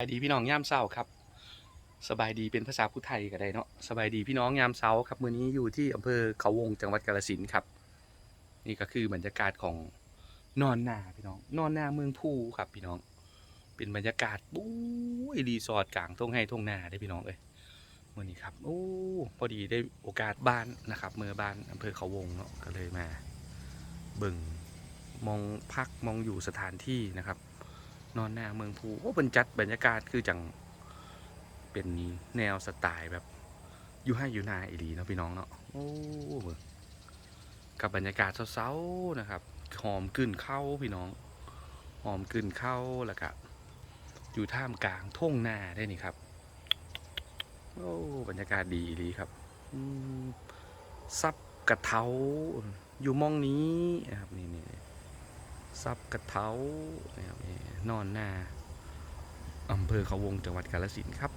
สบายดีพี่น้องยามเช้าครับ สบายดีเป็นภาษาพุทธไทยก็ได้เนาะสบายดีพี่น้องยามเช้าครับมื้อนี้อยู่ที่อำเภอเขาวงจังหวัดกาฬสินธุ์ครับ นี่ก็คือบรรยากาศของนอนนาพี่น้อง นอนนาเมืองภูครับพี่น้อง เป็นบรรยากาศบู๊ยรีสอร์ทกลางทุ่งไห้ทุ่งนาได้พี่น้องเอ้ยมื้อนี้ครับโอ้พอดีได้โอกาสบ้านนะครับเมื่อบ้านอำเภอเขาวงเนาะก็เลยมาเบิ่งมองพักมองอยู่สถานที่นะครับ นอนหน้าเมืองภูโอ้เป็นจัดบรรยากาศคือจังเป็นแนวสไตล์แบบอยู่ให้อยู่นาอีดีเนาะพี่น้องเนาะโอ้เบิ่งกับบรรยากาศเช้าๆนะครับหอมกลิ่นเข้าพี่น้องหอมกลิ่นเข้าแล้วก็อยู่ท่ามกลางทุ่งนาได้นี่ครับโอ้บรรยากาศดีดีครับซับกระเทาอยู่มองนี้นะครับนี่ ซับกระเท้านะครับนอนหน้าอำเภอเขาวงจังหวัดกาลสินครับ